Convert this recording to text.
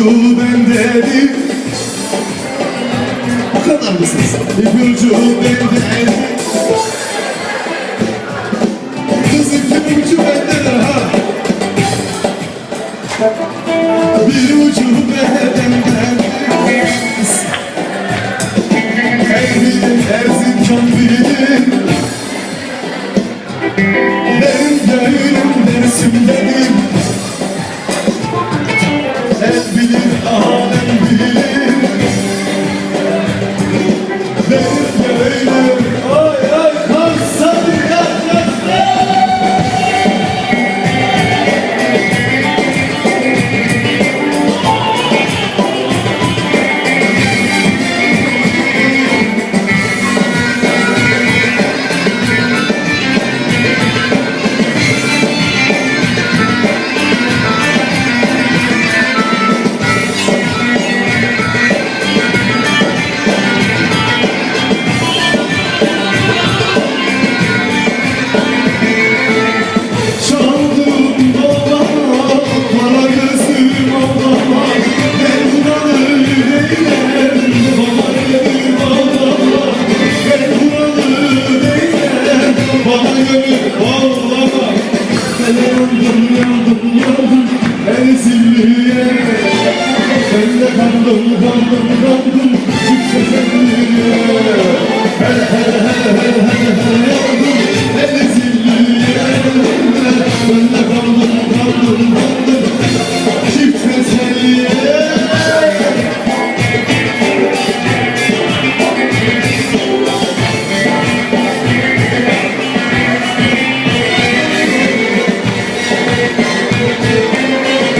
ucu bendedir Bu kadar mısınız? İp ucu bendedir yandım yandım ezilliye Ben de kandım kandım kandım yükselenliye